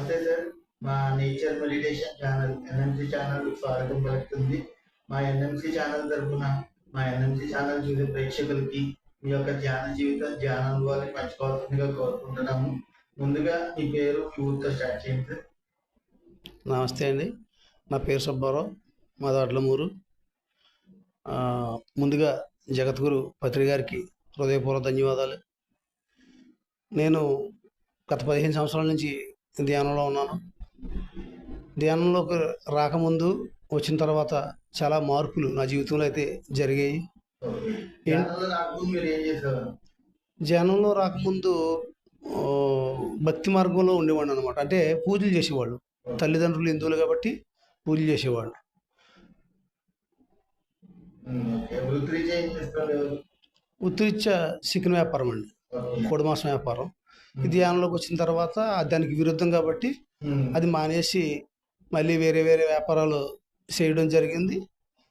నమస్తే సార్. మా nature meditation channel NMC channel స్వాగతం పలుకుతుంది. మా ఎన్ఎంసి ఛానల్ తరఫున మా ఎన్ఎంసి ఛానల్ చూసే ప్రేక్షకులకి మీ యొక్క ధ్యాన జీవితం ధ్యాన అనుభవాన్ని పంచుకోవాల్సిందిగా కోరుకుంటున్నాము. ముందుగా మీ పేరు మీ ఊరితో స్టార్ట్ చేయండి సార్. నమస్తే అండి. నా పేరు సుబ్బారావు మా దాడ్లమూరు ముందుగా జగద్గురు పత్రి గారికి హృదయపూర్వక ధన్యవాదాలు. నేను గత పదిహేను సంవత్సరాల నుంచి ధ్యానంలో ఉన్నాను. ధ్యానంలోకి రాకముందు వచ్చిన తర్వాత చాలా మార్పులు నా జీవితంలో అయితే జరిగాయి. ధ్యానంలో రాకముందు భక్తి మార్గంలో ఉండేవాడిని అనమాట అంటే పూజలు చేసేవాళ్ళు. తల్లిదండ్రులు హిందువులు కాబట్టి పూజలు చేసేవాళ్ళు. ఉత్తరీత్యా చికెన్ వ్యాపారం అండి. కోడి మాంసం వ్యాపారం. ధ్యానంలోకి వచ్చిన తర్వాత దానికి విరుద్ధం కాబట్టి అది మానేసి మళ్ళీ వేరే వేరే వ్యాపారాలు చేయడం జరిగింది.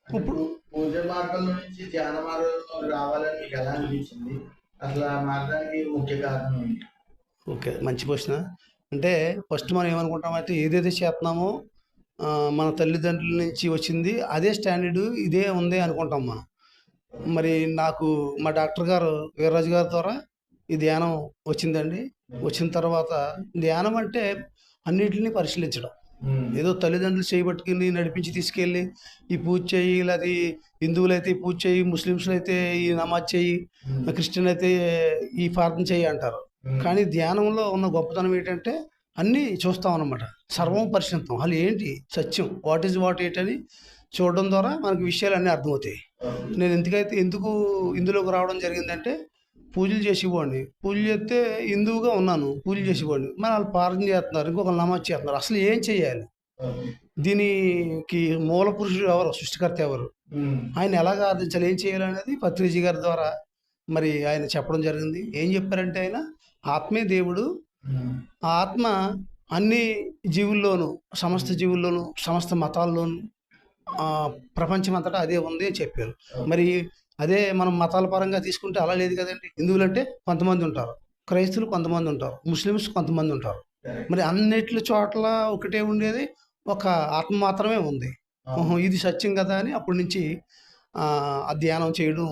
ఇప్పుడు పూజ మార్గంలో నుంచి ధ్యాన మార్గంలో రావాలని మీకు ఎలా అనిపించింది? అసలు ఆ మార్గానికి ముఖ్య కారణం ఓకే మంచి ప్రశ్న. అంటే ఫస్ట్ మనం ఏమనుకుంటామంటే ఏదైతే చేస్తున్నామో మన తల్లిదండ్రుల నుంచి వచ్చింది అదే స్టాండర్డ్ ఇదే ఉంది అనుకుంటాం మనం. మరి నాకు మా డాక్టర్ గారు వీర్రాజు గారి ద్వారా ఈ ధ్యానం వచ్చిందండి. వచ్చిన తర్వాత ధ్యానం అంటే అన్నిటిని పరిశీలించడం. ఏదో తల్లిదండ్రులు చేయబట్టుకుని నడిపించి తీసుకెళ్ళి ఈ పూజ చేయి లేకపోతే హిందువులు అయితే ఈ పూజ చేయి ముస్లిమ్స్లు అయితే ఈ నమాజ్ చేయి క్రిస్టియన్ అయితే ఈ ప్రార్థన చేయి అంటారు. కానీ ధ్యానంలో ఉన్న గొప్పతనం ఏంటంటే అన్నీ చూస్తాం అన్నమాట. సర్వం పరిశీలిస్తాం అసలు ఏంటి? సత్యం. వాట్ ఈజ్ వాట్ ఏంటని చూడడం ద్వారా మనకి విషయాలు అన్నీ అర్థమవుతాయి. నేను ఎందుకైతే ఎందుకు ఇందులోకి రావడం జరిగిందంటే పూజలు చేసేవాడిని. పూజలు చేస్తే హిందువుగా ఉన్నాను. పూజలు చేసేవాడిని. మరి వాళ్ళు ప్రార్థన చేస్తున్నారు. ఇంకొకరు నమాజ్ చేస్తున్నారు. అసలు ఏం చేయాలి? దీనికి మూల పురుషుడు ఎవరు? సృష్టికర్త ఎవరు? ఆయన ఎలాగ ఆర్థించాలి ఏం చేయాలనేది పత్రిజీ గారి ద్వారా మరి ఆయన చెప్పడం జరిగింది. ఏం చెప్పారంటే ఆయన? ఆత్మే దేవుడు. ఆ ఆత్మ అన్ని జీవుల్లోనూ సమస్త జీవుల్లోనూ సమస్త మతాల్లోనూ ప్రపంచం ప్రపంచమంతటా అదే ఉంది అని చెప్పారు. మరి అదే మనం మతాల పరంగా తీసుకుంటే అలా లేదు కదండి. హిందువులు అంటే కొంతమంది ఉంటారు. క్రైస్తువులు కొంతమంది ఉంటారు. ముస్లిమ్స్ కొంతమంది ఉంటారు. మరి అన్నిటి చోట్ల ఒకటే ఉండేది. ఒక ఆత్మ మాత్రమే ఉంది. ఇది సత్యం కదా అని అప్పటి నుంచి ధ్యానం చేయడం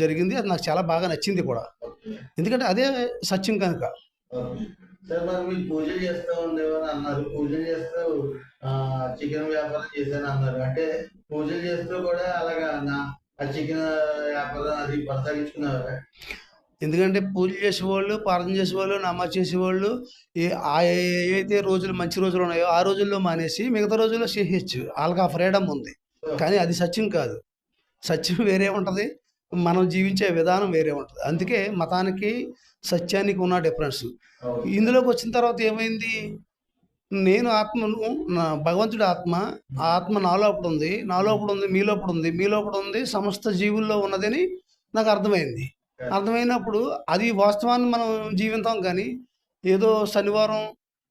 జరిగింది. అది నాకు చాలా బాగా నచ్చింది కూడా. ఎందుకంటే అదే సత్యం కనుక. పూజలు చేస్తూ ఉండేవారు అన్నారు. పూజలు చేస్తూ చికెన్ వ్యాపారం చేశాను అన్నారు. అంటే పూజలు చేస్తూ కూడా అలాగా నా ఆ చికెన్ వ్యాపారం అది కొనసాగించుకున్నారు ఎందుకంటే పూజ చేసేవాళ్ళు ప్రార్థన చేసేవాళ్ళు నమాజ్ చేసేవాళ్ళు ఏవైతే రోజులు మంచి రోజులు ఉన్నాయో ఆ రోజుల్లో మానేసి మిగతా రోజుల్లో చేసేయచ్చు. వాళ్ళకి ఆ ఫ్రీడమ్ ఉంది. కానీ అది సత్యం కాదు. సత్యం వేరే ఉంటుంది. మనం జీవించే విధానం వేరే ఉంటుంది. అందుకే మతానికి సత్యానికి ఉన్న డిఫరెన్స్. ఇందులోకి వచ్చిన తర్వాత ఏమైంది? నేను ఆత్మను నా భగవంతుడి ఆత్మ ఆ ఆత్మ నాలోపడు ఉంది నాలోపడు ఉంది మీలోపడు ఉంది మీలోపడు ఉంది సమస్త జీవుల్లో ఉన్నదని నాకు అర్థమైంది. అర్థమైనప్పుడు అది వాస్తవాన్ని మనం జీవితాం కానీ ఏదో శనివారం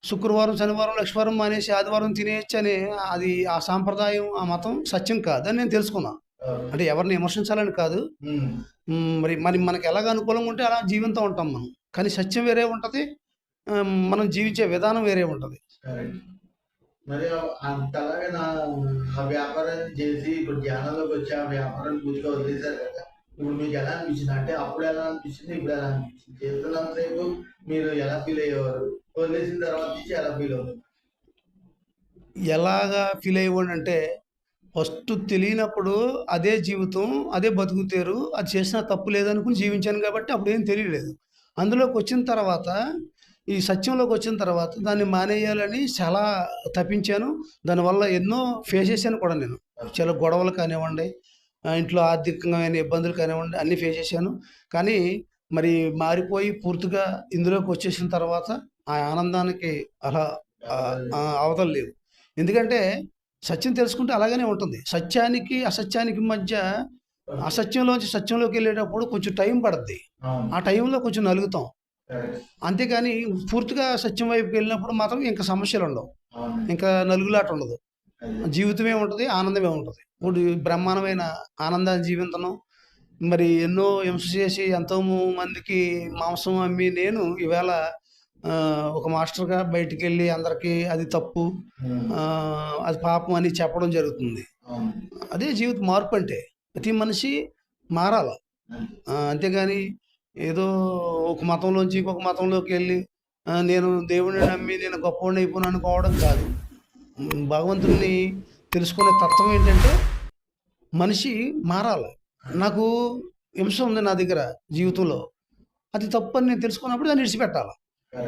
శుక్రవారం శనివారం లక్ష్మీవారం మానేసి ఆదివారం తినేయచ్చు అనే అది ఆ సాంప్రదాయం ఆ మతం సత్యం కాదని నేను తెలుసుకున్నా. అంటే ఎవరిని విమర్శించాలని కాదు. మ్, మరి మరి మనకి ఎలాగ అనుకూలంగా ఉంటే అలా జీవితం ఉంటాం మనం. కానీ సత్యం వేరే ఉంటుంది. మనం జీవించే విధానం వేరే ఉంటుంది. మరి అంతలాగా నా ఆ వ్యాపారాన్ని చేసి ఇప్పుడు ధ్యానంలోకి వచ్చి ఆ వ్యాపారాన్ని పూర్తిగా వదిలేశారు కదా ఇప్పుడు మీకు ఎలా అనిపించింది? అంటే అప్పుడు ఎలా అనిపించింది? ఇప్పుడు ఎలా అనిపించింది? చేస్తున్నంతసేపు మీరు ఎలా ఫీల్ అయ్యేవారు? వదిలేసిన తర్వాత నుంచి ఎలా ఫీల్ అవుతుంది? ఎలాగా ఫీల్ అయ్యేవాడు అంటే ఫస్ట్ తెలియనప్పుడు అదే జీవితం అదే బతుకుతారు అది చేసిన తప్పు లేదనుకుని జీవించాను కాబట్టి అప్పుడు ఏం తెలియలేదు. అందులోకి వచ్చిన తర్వాత ఈ సత్యంలోకి వచ్చిన తర్వాత దాన్ని మానేయాలని చాలా తప్పించాను. దానివల్ల ఎన్నో ఫేస్ చేశాను కూడా నేను. చాలా గొడవలు కానివ్వండి ఇంట్లో ఆర్థికంగా ఇబ్బందులు కానివ్వండి అన్నీ ఫేస్ చేశాను. కానీ మరి మారిపోయి పూర్తిగా ఇందులోకి వచ్చేసిన తర్వాత ఆ ఆనందానికి అలా అవతల లేదు ఎందుకంటే సత్యం తెలుసుకుంటే అలాగనే ఉంటుంది. సత్యానికి అసత్యానికి మధ్య అసత్యంలోంచి సత్యంలోకి వెళ్ళేటప్పుడు కొంచెం టైం పడుద్ది. ఆ టైంలో కొంచెం నలుగుతాం. అంతేగాని పూర్తిగా సత్యం వైపుకి వెళ్ళినప్పుడు మాత్రం ఇంకా సమస్యలు ఉండవు. ఇంకా నలుగులాట ఉండదు. జీవితమే ఉంటుంది ఆనందమే ఉంటుంది. ఇప్పుడు బ్రహ్మాండమైన ఆనందాన్ని జీవించను మరి ఎన్నో హింస చేసి ఎంతో మందికి మాంసం అమ్మి నేను ఈవేళ ఒక మాస్టర్గా బయటికి వెళ్ళి అందరికీ అది తప్పు అది పాపం అని చెప్పడం జరుగుతుంది. అదే జీవిత మార్పు అంటే ప్రతి మనిషి మారాల. అంతేగాని ఏదో ఒక మతంలోంచి ఇంకొక మతంలోకి వెళ్ళి నేను దేవుడిని నమ్మి నేను గొప్పవాడిని అయిపోయినా అనుకోవడం కాదు. భగవంతుడిని తెలుసుకునే తత్వం ఏంటంటే మనిషి మారాల. నాకు హింస ఉంది నా దగ్గర జీవితంలో. అది తప్పు అని నేను తెలుసుకున్నప్పుడు దాన్ని విడిచిపెట్టాలి.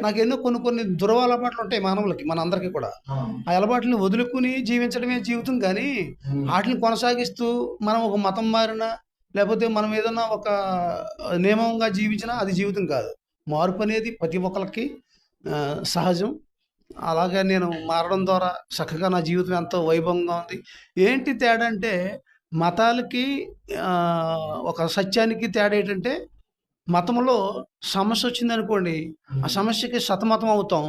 నాకు ఎన్నో కొన్ని కొన్ని దురలవాట్లు ఉంటాయి మానవులకి మన అందరికీ కూడా. ఆ. అలవాట్లను వదులుకుని జీవించడమే జీవితం కానీ వాటిని కొనసాగిస్తూ మనం ఒక మతం మారినా లేకపోతే మనం ఏదన్నా ఒక నియమంగా జీవించినా అది జీవితం కాదు. మార్పు అనేది ప్రతి ఒక్కరికి సహజం. అలాగే నేను మారడం ద్వారా చక్కగా నా జీవితం ఎంతో వైభవంగా ఉంది. ఏంటి తేడా అంటే మతాలకి ఒక సత్యానికి తేడా ఏంటంటే మతంలో సమస్య వచ్చిందనుకోండి ఆ సమస్యకి సతమతం అవుతాం.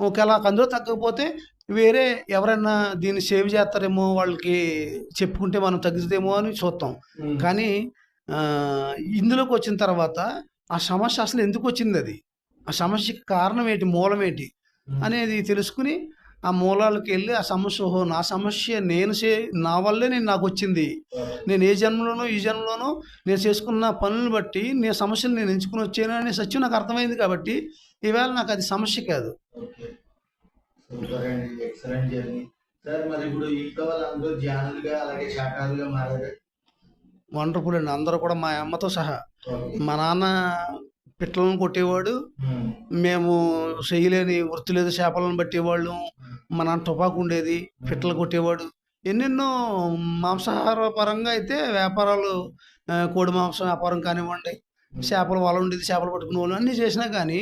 ఒకవేళ అందులో తగ్గకపోతే వేరే ఎవరైనా దీన్ని సేవ్ చేస్తారేమో వాళ్ళకి చెప్పుకుంటే మనం తగ్గుతుందేమో అని చూస్తాం కానీ ఇందులోకి వచ్చిన తర్వాత ఆ సమస్య అసలు ఎందుకు వచ్చింది అది? ఆ సమస్యకి కారణం ఏంటి? మూలం ఏంటి? అనేది తెలుసుకుని ఆ మూలాలకు వెళ్ళి ఆ సమస్య ఓహో నా సమస్య నేను చే నా వల్లే నేను నాకు వచ్చింది. నేను ఏ జన్మలోనో ఈ జన్మలోనో నేను చేసుకున్న పనులను బట్టి నేను సమస్యలు నేను ఎంచుకుని వచ్చాను అనే సత్యం నాకు అర్థమైంది కాబట్టి ఈవేళ నాకు అది సమస్య కాదు. సూపర్ అండి ఎక్సలెంట్ జర్నీ. సార్ మరి ఇప్పుడు ఇంట్లో వాళ్ళందరూ ధ్యానులుగా అలాగే శాఖాలుగా మారారు? వండర్ఫుల్ అండి. అందరూ కూడా మా అమ్మతో సహా. మా నాన్న పిట్టలను కొట్టేవాడు. మేము చేయలేని వృత్తి లేదు చేపలను పట్టేవాళ్ళు. మా నాన్న టుపాకు ఉండేది పిట్టలు కొట్టేవాడు. ఎన్నెన్నో మాంసాహార పరంగా అయితే వ్యాపారాలు కోడి మాంసం వ్యాపారం కానివ్వండి చేపలు వల ఉండేది చేపలు పట్టుకునే వాళ్ళు అన్నీ చేసినా కానీ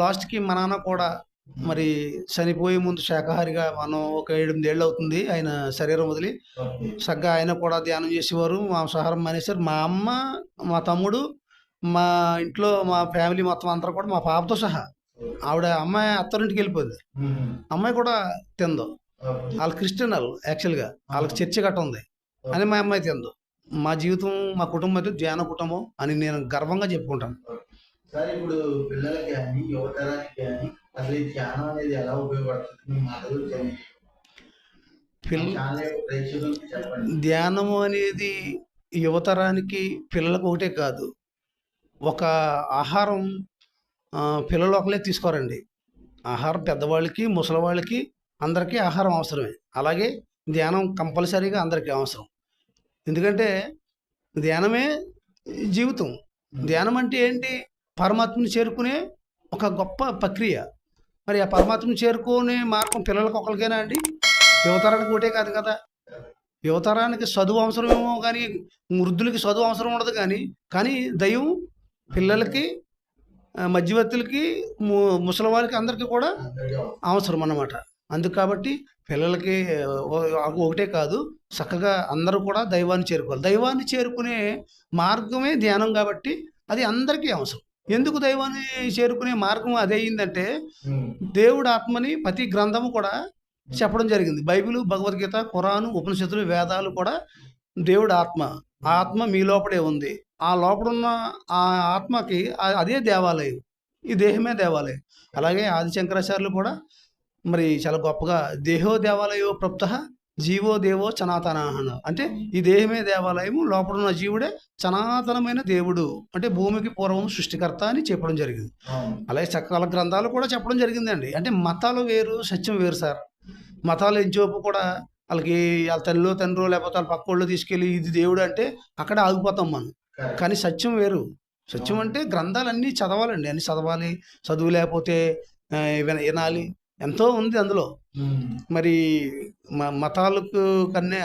లాస్ట్కి మా నాన్న కూడా మరి చనిపోయే ముందు శాకాహారిగా మనం ఒక ఎనిమిది ఏళ్ళు అవుతుంది ఆయన శరీరం వదిలి. చక్కగా ఆయన కూడా ధ్యానం చేసేవారు. మాంసాహారం మానేశారు. మా అమ్మ మా తమ్ముడు మా ఇంట్లో మా ఫ్యామిలీ మొత్తం అందరూ కూడా మా పాపతో సహా. ఆవిడ అమ్మాయి అత్తరింటికి వెళ్ళిపోయింది. అమ్మాయి కూడా తిందు. వాళ్ళు క్రిస్టియన్ వాళ్ళు యాక్చువల్గా వాళ్ళకి చర్చి గట్ట ఉంది. అని మా అమ్మాయి తిందు. మా జీవితం మా కుటుంబం అయితే ధ్యాన కుటుంబం అని నేను గర్వంగా చెప్పుకుంటాను. సార్ ఇప్పుడు పిల్లలకి కానీ యువతరానికి కానీ అసలు ఈ ధ్యానం అనేది ఎలా ఉపయోగపడుతుంది? మాటలు ధ్యానము అనేది యువతరానికి పిల్లలకు ఒకటే కాదు. ఒక ఆహారం పిల్లలు ఒకలే తీసుకోరండి. ఆహారం పెద్దవాళ్ళకి ముసలివాళ్ళకి అందరికీ ఆహారం అవసరమే. అలాగే ధ్యానం కంపల్సరీగా అందరికీ అవసరం. ఎందుకంటే ధ్యానమే జీవితం. ధ్యానం అంటే ఏంటి? పరమాత్మని చేరుకునే ఒక గొప్ప ప్రక్రియ. మరి ఆ పరమాత్మని చేరుకునే మార్గం పిల్లలకు ఒకరికేనా అండి? యువతరానికి ఒకటే కాదు కదా. యువతరానికి చదువు అవసరమేమో కానీ వృద్ధులకి చదువు అవసరం ఉండదు కానీ కానీ దైవం పిల్లలకి మధ్యవర్తులకి ము- ముసలి వాళ్ళకి అందరికీ కూడా అవసరం. అన్నమాట. అందుకు కాబట్టి పిల్లలకి ఒకటే కాదు చక్కగా అందరూ కూడా దైవాన్ని చేరుకోవాలి. దైవాన్ని చేరుకునే మార్గమే ధ్యానం కాబట్టి అది అందరికీ అవసరం. ఎందుకు దైవాన్ని చేరుకునే మార్గం అదే అయిందంటే దేవుడు ఆత్మని ప్రతి గ్రంథము కూడా చెప్పడం జరిగింది. బైబిల్ భగవద్గీత ఖురాను ఉపనిషత్తులు వేదాలు కూడా దేవుడు ఆత్మ. ఆ ఆత్మ మీ లోపడే ఉంది. ఆ లోపడున్న ఆ ఆత్మకి అదే దేవాలయం. ఈ దేహమే దేవాలయం. అలాగే ఆది శంకరాచార్యులు కూడా మరి చాలా గొప్పగా దేహో దేవాలయో ప్రప్త జీవో దేవో సనాతన అన్నారు అంటే ఈ దేహమే దేవాలయము లోపడున్న జీవుడే సనాతనమైన దేవుడు. అంటే భూమికి పూర్వం సృష్టికర్త అని చెప్పడం జరిగింది. అలాగే సకల గ్రంథాలు కూడా చెప్పడం జరిగిందండి. అంటే మతాలు వేరు సత్యం వేరు సార్. మతాలు ఎంచోపు కూడా వాళ్ళకి వాళ్ళ తల్లిలో తండ్రో లేకపోతే వాళ్ళ పక్కోళ్ళు తీసుకెళ్ళి ఇది దేవుడు అంటే అక్కడ ఆగిపోతాం మనం. కానీ సత్యం వేరు. సత్యం అంటే గ్రంథాలన్నీ చదవాలండి. అన్ని చదవాలి చదువు లేకపోతే వినాలి. ఎంతో ఉంది అందులో. మరి మతాలకు కన్నా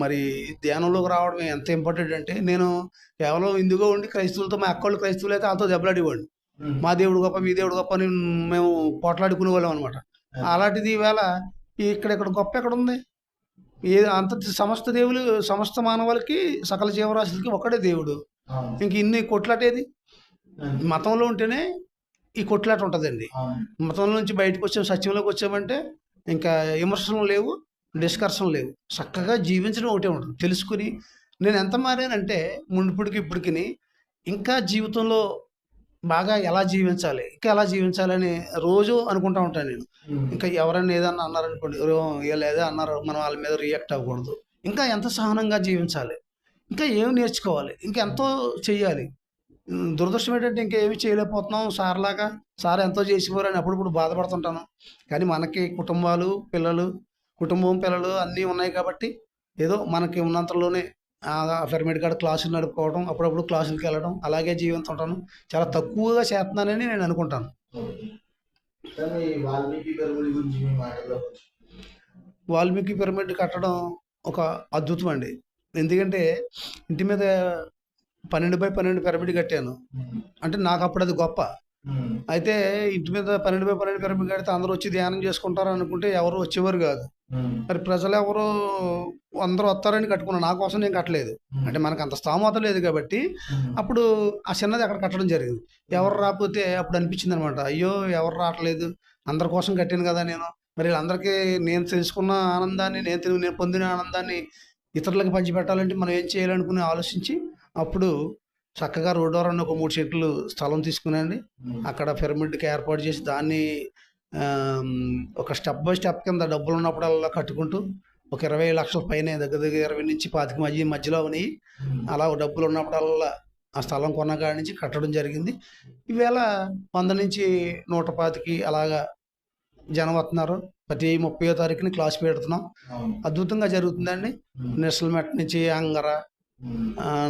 మరి ధ్యానంలోకి రావడం ఎంత ఇంపార్టెంట్ అంటే నేను కేవలం హిందువుగా ఉండి క్రైస్తవులతో మా అక్కళ్ళు క్రైస్తవులు అయితే వాళ్ళతో దెబ్బలాడేవాడిని. ఉమ్, మా దేవుడు గొప్ప మీ దేవుడు గొప్ప అని మేము పోట్లాడుకునే వాళ్ళం అనమాట అలాంటిది ఈవేళ ఇక్కడ ఇక్కడ గొప్ప ఎక్కడ ఉంది? ఏ అంత సమస్త దేవులు సమస్త మానవాళికి సకల జీవరాశులకి ఒక్కడే దేవుడు. ఇంక ఇన్ని కొట్లాటేది? మతంలో ఉంటేనే ఈ కొట్లాట ఉంటుందండి. మతంలో నుంచి బయటకు వచ్చాం సత్యంలోకి వచ్చామంటే ఇంకా విమర్శలు లేవు డిస్కర్షన్ లేవు. చక్కగా జీవించడం ఒకటే ఉంటుంది. తెలుసుకుని నేను ఎంత మారానంటే మునుపుడికి ఇప్పటికి ఇంకా జీవితంలో బాగా ఎలా జీవించాలి ఇంకా ఎలా జీవించాలని రోజు అనుకుంటా ఉంటాను నేను. ఇంకా ఎవరైనా ఏదన్నా అన్నారనుకోండి వీళ్ళు ఏదో అన్నారు మనం వాళ్ళ మీద రియాక్ట్ అవ్వకూడదు. ఇంకా ఎంత సహనంగా జీవించాలి ఇంకా ఏం నేర్చుకోవాలి ఇంకా ఎంతో చెయ్యాలి. దురదృష్టం ఏంటంటే ఇంకా ఏమి చేయలేకపోతున్నాం సార్ లాగా సార్ ఎంతో చేసిపోరని అప్పుడప్పుడు బాధపడుతుంటాను. కానీ మనకి కుటుంబాలు పిల్లలు కుటుంబం పిల్లలు అన్నీ ఉన్నాయి కాబట్టి ఏదో మనకి ఉన్నంతలోనే పిరమిడ్ కాడ క్లాసులు నడుపుకోవడం అప్పుడప్పుడు క్లాసులకి వెళ్ళడం అలాగే జీవిస్తుంటాను చాలా తక్కువగా చేస్తున్నానని నేను అనుకుంటాను. వాల్మీకి పిరమిడ్ కట్టడం ఒక అద్భుతం అండి. ఎందుకంటే ఇంటి మీద పన్నెండు బై పన్నెండు పిరమిడ్ కట్టాను. అంటే నాకు అప్పుడు అది గొప్ప. అయితే ఇంటి మీద పన్నెండు బై పన్నెండు పిరమిడ్ కడితే అందరూ వచ్చి ధ్యానం చేసుకుంటారు అనుకుంటే ఎవరు వచ్చేవారు కాదు. మరి ప్రజలు ఎవరు అందరూ వస్తారని కట్టుకున్నాను. నా కోసం నేను కట్టలేదు. అంటే మనకు అంత స్థామత లేదు కాబట్టి. అప్పుడు ఆ చిన్నది అక్కడ కట్టడం జరిగింది. ఎవరు రాకపోతే అప్పుడు అనిపించింది అనమాట అయ్యో ఎవరు రావట్లేదు. అందరి కోసం కట్టాను కదా నేను. మరి వీళ్ళందరికీ నేను తెలుసుకున్న ఆనందాన్ని నేను నేను పొందిన ఆనందాన్ని ఇతరులకు పంచిపెట్టాలంటే మనం ఏం చేయాలనుకుని ఆలోచించి అప్పుడు చక్కగా రోడ్డు ఒక మూడు చెట్లు స్థలం తీసుకునండి. అక్కడ పిరమిడ్కి ఏర్పాటు చేసి దాన్ని ఒక స్టెప్ బై స్టెప్ కింద డబ్బులు ఉన్నప్పుడల్లా కట్టుకుంటూ ఒక ఇరవై లక్షల పైన దగ్గర దగ్గర ఇరవై నుంచి పాతిక మధ్య మధ్యలో ఉన్నాయి. అలా డబ్బులు ఉన్నప్పుడల్లా ఆ స్థలం కొన్న కాడి నుంచి కట్టడం జరిగింది ఈవేళ వంద నుంచి నూట పాతికి అలాగా జనం వస్తున్నారు. ప్రతి ముప్పయో తారీఖుని క్లాస్ పెడుతున్నాం. అద్భుతంగా జరుగుతుందండి. ఉమ్. నెసల్మెట్ నుంచి అంగర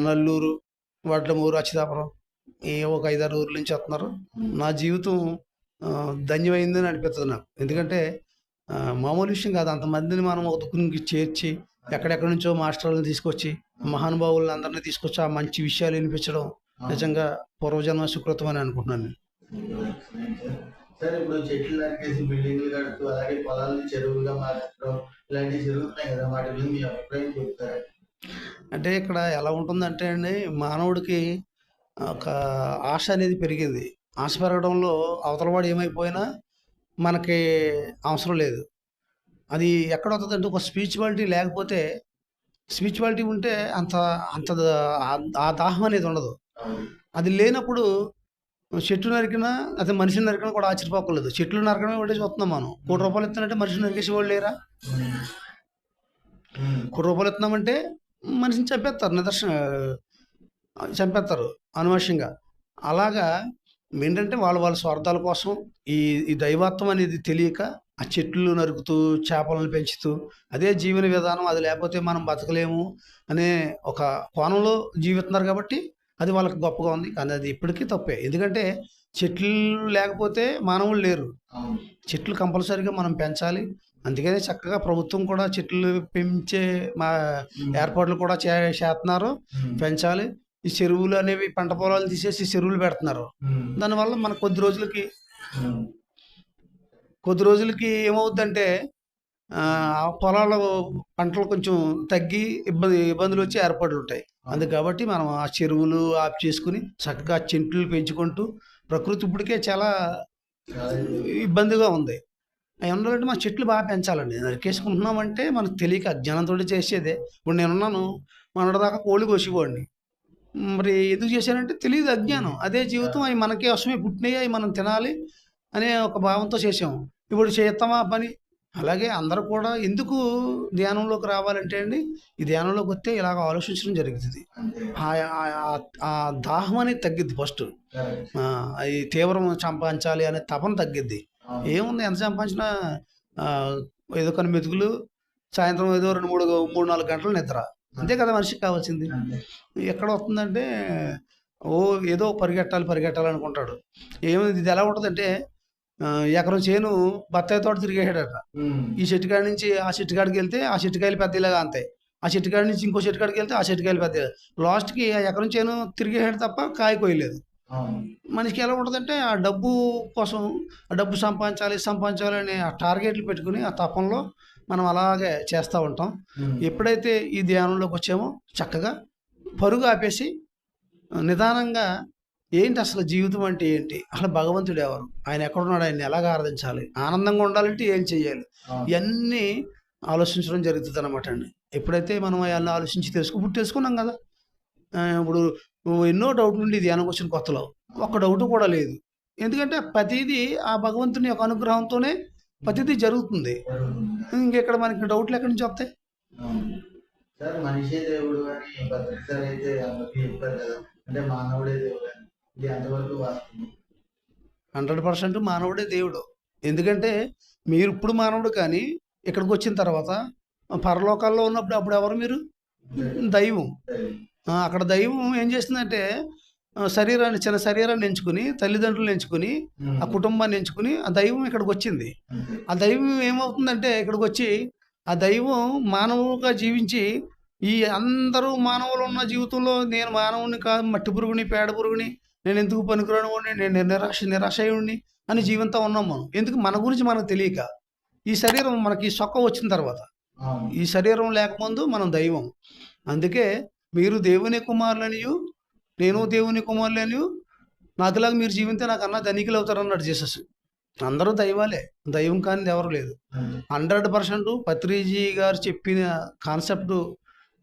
నల్లూరు వడ్లమూరు అచ్చితాపురం ఈ ఒక ఐదారు ఊర్ల నుంచి వస్తున్నారు. నా జీవితం ధన్యమైందని అనిపిస్తుంది నాకు. ఎందుకంటే మామూలు విషయం కాదు. అంతమందిని మనం ఒక దుఃఖానికి చేర్చి ఎక్కడెక్కడి నుంచో మాస్టర్లను తీసుకొచ్చి మహానుభావులను అందరినీ తీసుకొచ్చి ఆ మంచి విషయాలు వినిపించడం నిజంగా పూర్వజన్మ సుకృతం అని అనుకుంటున్నాను నేను. సార్ ఇప్పుడు చెట్లు నరికేసి బిల్డింగ్లు కడుతూ అలాగే పొలాలను చెరువులుగా మార్చడం ఇలాంటివి జరుగుతున్నాయి కదా వాటి మీద మీ అభిప్రాయం చెప్తారా? అంటే ఇక్కడ ఎలా ఉంటుందంటే అండి మానవుడికి ఒక ఆశ అనేది పెరిగింది. ఆశ పెరగడంలో అవతలవాడు ఏమైపోయినా మనకి అవసరం లేదు. అది ఎక్కడ అవుతుందంటే ఒక స్పిరిచువాలిటీ లేకపోతే స్పిరిచువాలిటీ ఉంటే అంత అంత ఆ దాహం అనేది ఉండదు. అది లేనప్పుడు చెట్టు నరికినా అదే మనిషిని నరికినా కూడా ఆశ్చర్యపోకలేదు చెట్లు నరకడమే ఒకటే చూస్తున్నాం మనం. కోటి రూపాయలు ఇస్తానంటే మనిషిని నరికేసి వాళ్ళు లేరా? కోటి రూపాయలు ఇస్తున్నామంటే మనిషిని చంపేస్తారు నిదర్శన చంపేస్తారు అనవశ్యంగా అలాగా ఏంటంటే వాళ్ళు వాళ్ళ స్వార్థాల కోసం ఈ ఈ దైవత్వం అనేది తెలియక ఆ చెట్లు నరుకుతూ చేపలను పెంచుతూ అదే జీవన విధానం అది లేకపోతే మనం బతకలేము అనే ఒక కోణంలో జీవిస్తున్నారు కాబట్టి అది వాళ్ళకి గొప్పగా ఉంది కానీ అది ఇప్పటికీ తప్పే ఎందుకంటే చెట్లు లేకపోతే మానవులు లేరు. చెట్లు కంపల్సరీగా మనం పెంచాలి అందుకనే చక్కగా ప్రభుత్వం కూడా చెట్లు పెంచే మా. ఏర్పాట్లు కూడా చే చేస్తున్నారు. పెంచాలి ఈ చెరువులు అనేవి పంట పొలాలు తీసేసి చెరువులు పెడుతున్నారు. దానివల్ల మన కొద్ది రోజులకి. కొద్ది రోజులకి ఏమవుద్దంటే పొలాల పంటలు కొంచెం తగ్గి ఇబ్బంది ఇబ్బందులు వచ్చి ఏర్పాట్లు ఉంటాయి అందుకు కాబట్టి మనం ఆ చెరువులు ఆఫ్ చేసుకుని చక్కగా చెట్లు పెంచుకుంటూ ప్రకృతి ఇప్పటికే చాలా ఇబ్బందిగా ఉంది. అవి ఉండాలంటే మన చెట్లు బాగా పెంచాలండి. నరికేసుకుంటున్నామంటే మనకు తెలియక అజ్ఞానంతో చేసేదే. ఇప్పుడు నేనున్నాను మొన్నటిదాకా కోళ్ళు కోసిపోండి మరి ఎందుకు చేశానంటే తెలియదు అజ్ఞానం. అదే జీవితం అవి మనకే వసమే పుట్టినాయి అవి మనం తినాలి అనే ఒక భావంతో చేసాము. ఇప్పుడు చేస్తామా పని? అలాగే అందరూ కూడా ఎందుకు ధ్యానంలోకి రావాలంటే అండి ఈ ధ్యానంలోకి వస్తే ఇలాగ ఆలోచించడం జరుగుతుంది. ఆ- ఆ- దాహం అనేది తగ్గిద్ది ఫస్ట్. కరెక్ట్. అది తీవ్రం సంపాదించాలి అనే తపన తగ్గిద్ది. ఏముంది ఎంత సంపాదించినా ఏదో కొన్ని మెతుకులు సాయంత్రం ఏదో రెండు మూడు మూడు నాలుగు గంటలు నిద్ర. అంతే కదా మనిషికి కావాల్సింది. ఎక్కడ వస్తుందంటే ఓ ఏదో పరిగెట్టాలి పరిగెట్టాలి అనుకుంటాడు. ఏమైంది ఇది ఎలా ఉంటుందంటే ఎకరం చేను బత్తాయి తోట తిరిగేసాడట. ఈ చెట్టు కాడి నుంచి ఆ చెట్టు కాడికి వెళ్తే ఆ చెట్టు కాయలు పెద్ద ఇలాగా అంతాయి ఆ చెట్టు కాడి నుంచి ఇంకో చెట్టు కాడికి వెళ్తే ఆ చెట్టు కాయలు పెద్ద లాస్ట్కి ఆ ఎకరం చేను తిరిగేసాడు తప్ప కాయ కోయలేదు. మనిషికి ఎలా ఉంటుందంటే ఆ డబ్బు కోసం ఆ డబ్బు సంపాదించాలి సంపాదించాలి అనే ఆ టార్గెట్లు పెట్టుకుని ఆ తపంలో మనం అలాగే చేస్తూ ఉంటాం. ఎప్పుడైతే ఈ ధ్యానంలోకి వచ్చామో చక్కగా పరుగు ఆపేసి నిదానంగా ఏంటి అసలు జీవితం అంటే ఏంటి? అసలు భగవంతుడు ఎవరు? ఆయన ఎక్కడున్నాడు? ఆయన ఎలాగ ఆరాధించాలి? ఆనందంగా ఉండాలంటే ఏం చెయ్యాలి? అవును. ఇవన్నీ ఆలోచించడం జరుగుతుంది అనమాట అండి. ఎప్పుడైతే మనం అవన్నీ ఆలోచించి తెలుసుకో ఇప్పుడు తెలుసుకున్నాం కదా. ఇప్పుడు ఎన్నో డౌట్లు ఉండి ధ్యానం వచ్చిన కొత్తలో. ఒక్క డౌట్ కూడా లేదు. ఎందుకంటే ప్రతిదీ ఆ భగవంతుని యొక్క అనుగ్రహంతోనే ప్రతిదీ జరుగుతుంది. ఇంకెక్కడ మనకి డౌట్లు ఎక్కడి నుంచి వస్తాయి? మనిషే దేవుడు అని అయితే అంటే మానవుడే దేవుడు. ఇది ఎంతవరకు వాస్తవం. హండ్రెడ్ పర్సెంట్ మానవుడే దేవుడు. ఎందుకంటే మీరు ఇప్పుడు మానవుడు కానీ ఇక్కడికి వచ్చిన తర్వాత పరలోకాల్లో ఉన్నప్పుడు అప్పుడు ఎవరు మీరు? దైవం. అక్కడ దైవం ఏం చేస్తుందంటే శరీరాన్ని చిన్న శరీరాన్ని ఎంచుకుని తల్లిదండ్రులను ఎంచుకుని ఆ కుటుంబాన్ని ఎంచుకుని ఆ దైవం ఇక్కడికి వచ్చింది. ఆ దైవం ఏమవుతుందంటే ఇక్కడికి వచ్చి ఆ దైవం మానవుగా జీవించి ఈ అందరూ మానవులు ఉన్న జీవితంలో నేను మానవుని కాదు మట్టి పురుగుని పేడ పురుగుని నేను ఎందుకు పనికిరాని వాడిని? నేను నిరాశ నిరాశయుడిని అని జీవంతో ఉన్నాం మనం. ఎందుకు? మన గురించి మనకు తెలియక. ఈ శరీరం మనకి సొక్క వచ్చిన తర్వాత. ఈ శరీరం లేకముందు మనం దైవం. అందుకే మీరు దేవుని కుమారులనియు నేను దేవుని కుమారులనియు నాకులాగా మీరు జీవితే నాకు అన్న ధనికులు అవుతారు అన్నాడు జీసస్. అందరూ దైవాలే. దైవం కానీ ఎవరు లేదు. హండ్రెడ్ పర్సెంట్ పత్రిజీ గారు చెప్పిన కాన్సెప్ట్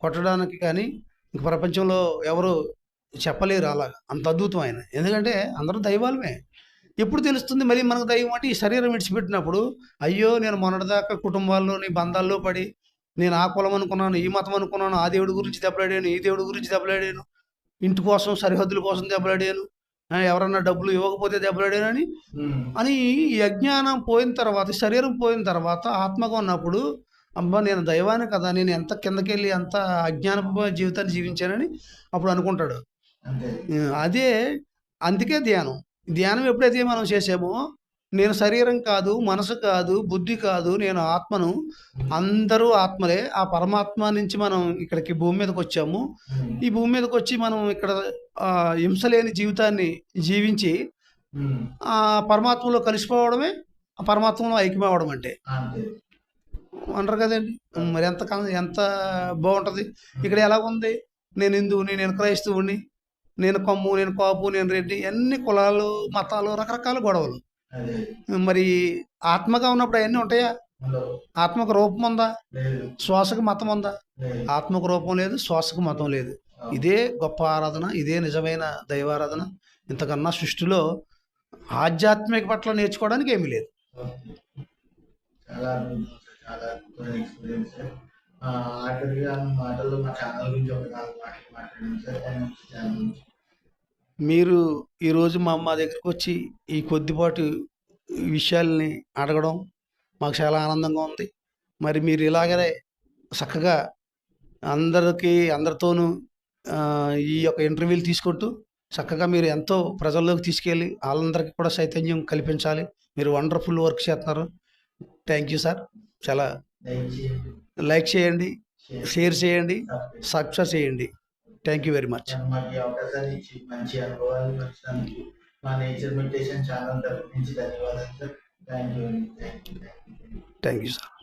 కొట్టడానికి కానీ ఇంక ప్రపంచంలో ఎవరు చెప్పలేరు అలాగా. అంత అద్భుతం ఆయన ఎందుకంటే అందరూ దైవాలమే. ఎప్పుడు తెలుస్తుంది మళ్ళీ మనకు దైవం అంటే ఈ శరీరం విడిచిపెట్టినప్పుడు అయ్యో నేను మొన్నటిదాకా కుటుంబాల్లోని బంధాల్లో పడి నేను ఆ కులం అనుకున్నాను ఈ మతం అనుకున్నాను ఆ దేవుడి గురించి దెబ్బలాడాను ఈ దేవుడి గురించి దెబ్బలాడాను ఇంటి కోసం సరిహద్దుల కోసం దెబ్బలాడాను ఎవరన్నా డబ్బులు ఇవ్వకపోతే దెబ్బలాడాను. అని ఈ అజ్ఞానం పోయిన తర్వాత శరీరం పోయిన తర్వాత ఆత్మగా ఉన్నప్పుడు అబ్బా నేను దైవాన్ని కదా నేను ఎంత కిందకెళ్ళి ఎంత అజ్ఞానపు జీవితాన్ని జీవించానని అప్పుడు అనుకుంటాడు. అంతే. అదే అందుకే ధ్యానం. ధ్యానం ఎప్పుడైతే మనం చేసామో నేను శరీరం కాదు మనసు కాదు బుద్ధి కాదు నేను ఆత్మను అందరూ ఆత్మలే. ఆ పరమాత్మ నుంచి మనం ఇక్కడికి భూమి మీదకి వచ్చాము. ఈ భూమి మీదకి వచ్చి మనం ఇక్కడ ఆ, హింస లేని జీవితాన్ని జీవించి. ఆ పరమాత్మలో కలిసిపోవడమే ఆ పరమాత్మలో ఐక్యమవడం అంటే. అంటారు కదండి. మరి ఎంత ఎంత బాగుంటుంది. ఇక్కడ ఎలా ఉంది నేను హిందువుని నేను క్రైస్తవుని నేను కొమ్ము నేను కాపు నేను రెడ్డి అన్ని కులాలు మతాలు రకరకాల గొడవలు. మరి ఆత్మగా ఉన్నప్పుడు అవన్నీ ఉంటాయా? ఆత్మకు రూపం ఉందా? శ్వాసకు మతం ఉందా? ఆత్మకు రూపం లేదు శ్వాసకు మతం లేదు. ఇదే గొప్ప ఆరాధన ఇదే నిజమైన దైవారాధన. ఇంతకన్నా సృష్టిలో ఆధ్యాత్మిక పట్ల నేర్చుకోవడానికి ఏమీ లేదు. చాలా చాలా అద్భుతమైన ఎక్స్పీరియన్స్ సార్ ఆ, ఆఖరిగా మాటల్లో మా ఛానల్ గురించి ఒక నాలుగు మాటలు మాట్లాడాను సార్. NMC ఛానల్ గురించి. మీరు ఈరోజు మా మా దగ్గరికి వచ్చి ఈ కొద్దిపాటి విషయాల్ని అడగడం మాకు చాలా ఆనందంగా ఉంది. మరి మీరు ఇలాగనే చక్కగా అందరికీ అందరితోనూ ఈ యొక్క ఇంటర్వ్యూలు తీసుకుంటూ చక్కగా మీరు ఎంతో ప్రజల్లోకి తీసుకెళ్ళి వాళ్ళందరికీ కూడా చైతన్యం కల్పించాలి. మీరు వండర్ఫుల్ వర్క్ చేస్తున్నారు. Thank you sir. చాలా లైక్ చేయండి షేర్ చేయండి. సబ్స్క్రైబ్ చేయండి. థ్యాంక్ యూ వెరీ మచ్ మాకు ఈ అవకాశాన్ని ఇచ్చి మంచి అనుభవాలు వచ్చినందుకు మా నేచర్ మెడిటేషన్ ఛానల్ తరఫు నుంచి ధన్యవాదాలు sir thank you thank you thank you thank you sir